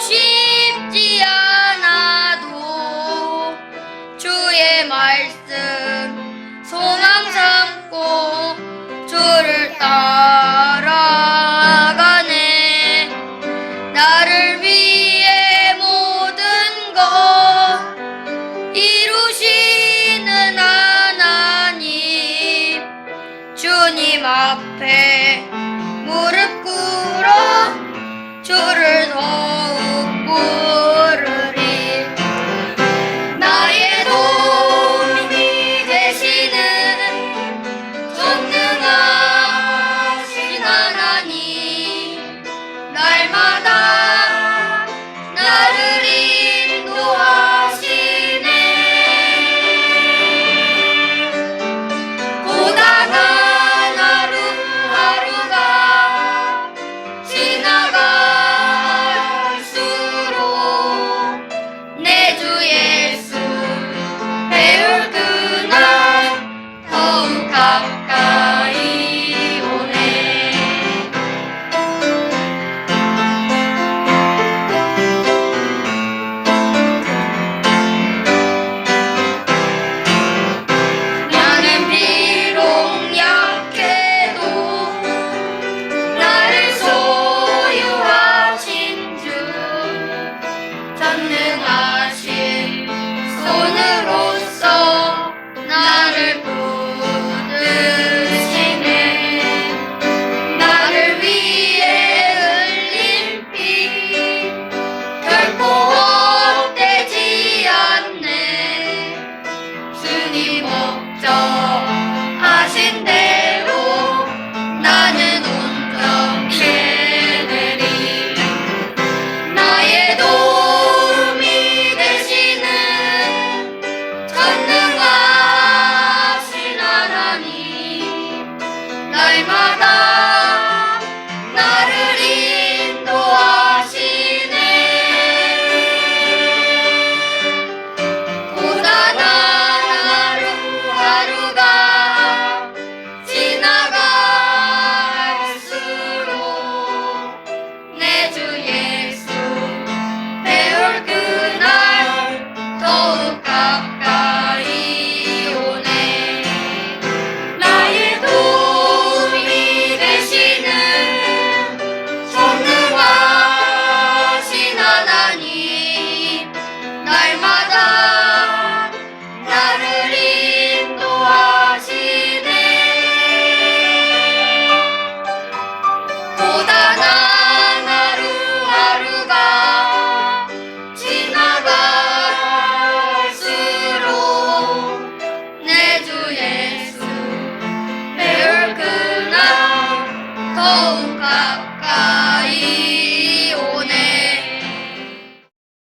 쉽지 않아도 주의 말씀 소망 삼고 주를 따라가네. 나를 위해 모든 것 이루시는 하나님. 주님 앞에 무릎 꿇어 주를 더 Bye. stole. こうかかい